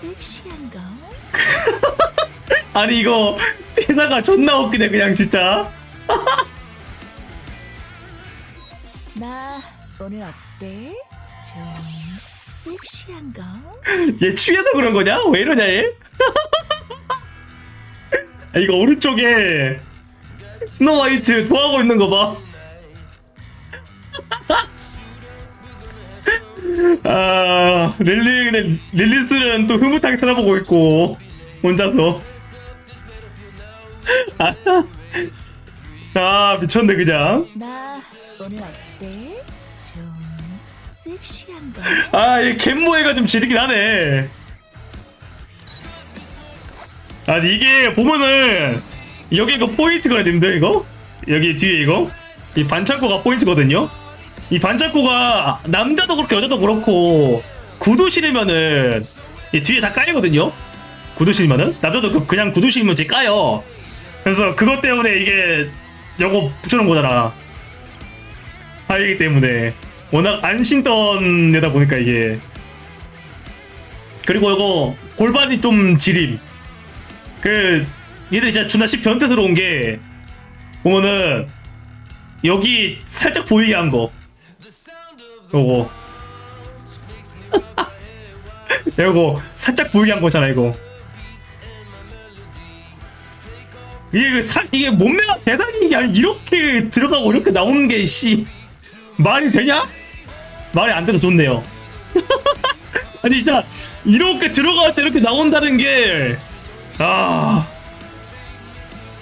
섹시한가? 아니 이거 대사가 존나 웃기네 그냥 진짜 나 오늘 어때? 좀 섹시한가? 얘 취해서 그런 거냐? 왜 이러냐 얘? 아, 이거 오른쪽에 스노우 화이트 도하고 있는 거 봐. 아 릴리 근데 릴리스는 또 흐뭇하게 쳐다보고 있고 혼자서. 아, 아 미쳤네 그냥. 나 오늘 어때? 좀 섹시한가? 아이 갯모애가 좀 지르긴 하네. 아니 이게 보면은 여기 그 포인트가 님들 이거? 여기 뒤에 이거? 이 반창고가 포인트거든요 이 반창고가 남자도 그렇고 여자도 그렇고 구두 신으면은 이 뒤에 다 까이거든요? 구두 신으면은? 남자도 그- 그냥 구두 신으면 뒤에 까요 그래서 그것 때문에 이게 요거 붙여놓은 거잖아. 하이기 때문에. 워낙 안 신던 데다 보니까 이게. 그리고 이거 골반이 좀 지림 그 얘들 진짜 존나 씨 변태스러운 게 보면은 여기 살짝 보이게 한 거 요거 요거 살짝 보이게 한 거잖아 이거 이게 그살 이게 몸매가 대단히 게 아니 이렇게 들어가고 이렇게 나오는 게 씨 말이 되냐? 말이 안 돼서 좋네요. 아니 진짜 이렇게 들어갈 때 이렇게 나온다는 게 아.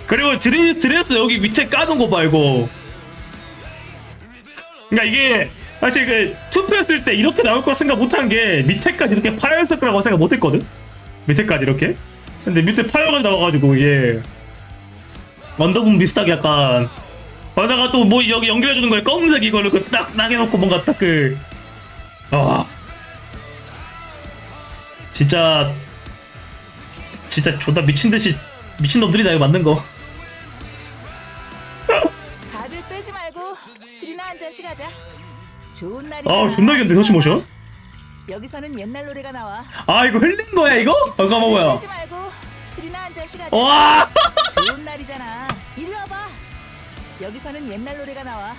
그리고 드레, 드레스 여기 밑에 까는 거봐 이거. 그러니까 이게 사실 그 투표했을 때 이렇게 나올 거라 생각 못한 게 밑에까지 이렇게 파였을 거라고 생각 못했거든. 밑에까지 이렇게. 근데 밑에 파여가 나와가지고 이게 언더분 비슷하게 약간 거기다가 또 뭐 여기 연결해주는 거에 검은색 이걸로 그딱 나게놓고 뭔가 딱 그, 아. 진짜, 진짜 존나 미친 듯이, 미친 놈들이다, 이거 만든 거. 다들 빼지 말고 술이나 한 잔씩 하자. 좋은 날이잖아. 아, 존나 견데, 서치 모션? 여기서는 옛날 노래가 나와. 아, 이거 흘린 거야, 이거? 잠깐만, 뭐야. 말고 술이나 한 잔씩 하자. 와! 좋은 날이잖아. 이리 와봐. 여기서는 옛날 노래가 나와.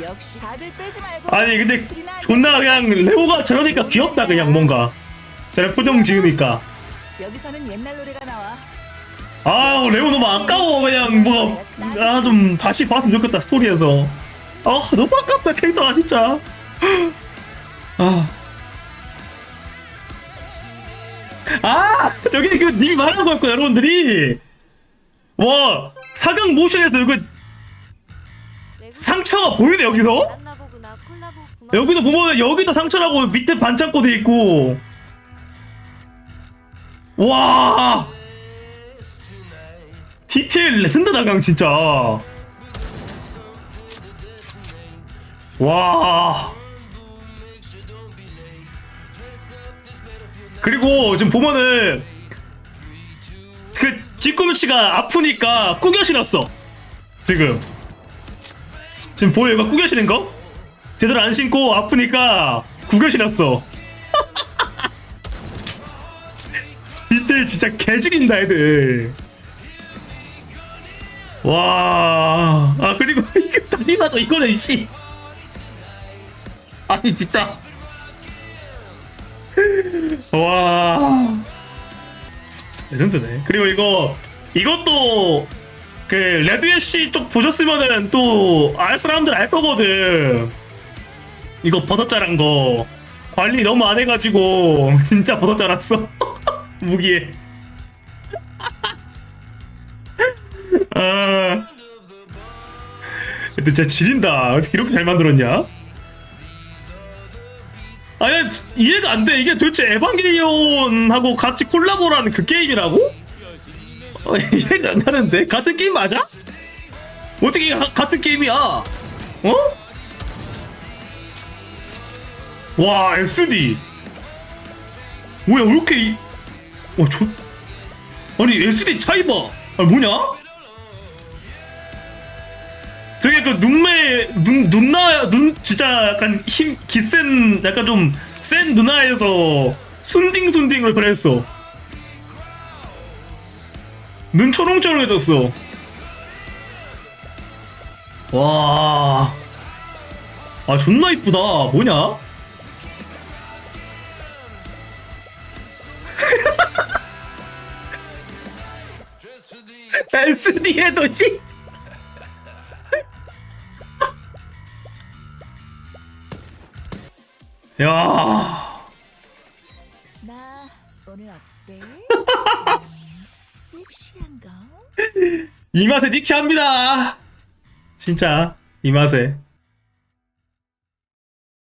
역시 다들 빼지 말고. 아니, 근데 술이나 한 존나 잔씩 그냥 레오가 저러니까 귀엽다, 그냥 뭔가. 저런 표정 지으니까. 하자. 여기서는 옛날 노래가 나와. 아, 레오 너무 아까워, 그냥 뭐. 아, 좀 다시 봤으면 좋겠다, 스토리에서. 아, 너무 아깝다, 캐릭터가 진짜. 아. 아! 저기 그 님이 말한 거였고, 여러분들이. 와, 사강 모션에서 이거 상처가 보이네, 여기서? 여기도 보면 여기도 상처라고 밑에 반창고 돼 있고. 와! 디테일 레전드다, 그냥 진짜. 와. 그리고 지금 보면은 그 뒷꿈치가 아프니까 꾸겨 신었어. 지금. 지금 보여 이거 꾸겨 신은 거? 제대로 안 신고 아프니까 구겨 신었어. 디테일 진짜 개죽인다 애들. 와. 아 그리고 이게 다리마도 이거는 씨. 아니 진짜. 와. 레전드네. 그리고 이거 이것도 그 레드애쉬 쪽 보셨으면은 또 알 사람들 알 거거든. 이거 버섯 자란 거 관리 너무 안 해가지고 진짜 버섯 자랐어 무기에. 아. 진짜 지린다. 어떻게 이렇게 잘 만들었냐? 아니 이해가 안 돼. 이게 도대체 에반게리온하고 같이 콜라보라는 그 게임이라고? 어, 이해가 안 가는데 같은 게임 맞아? 어떻게 가- 같은 게임이야? 어? 와 SD 뭐야 왜 이렇게 이... 와 저... 아니 SD 차이 봐 아, 뭐냐? 저게 그 눈매 눈 눈나 눈 진짜 약간 힘 기센 약간 좀 센 누나에서 순딩순딩을 그랬어. 눈 초롱초롱해졌어. 와. 아, 존나 이쁘다. 뭐냐? SD의 도시? 야. 나 오늘 어때? 섹시한가? 이 맛에 니키합니다. 진짜 이 맛에.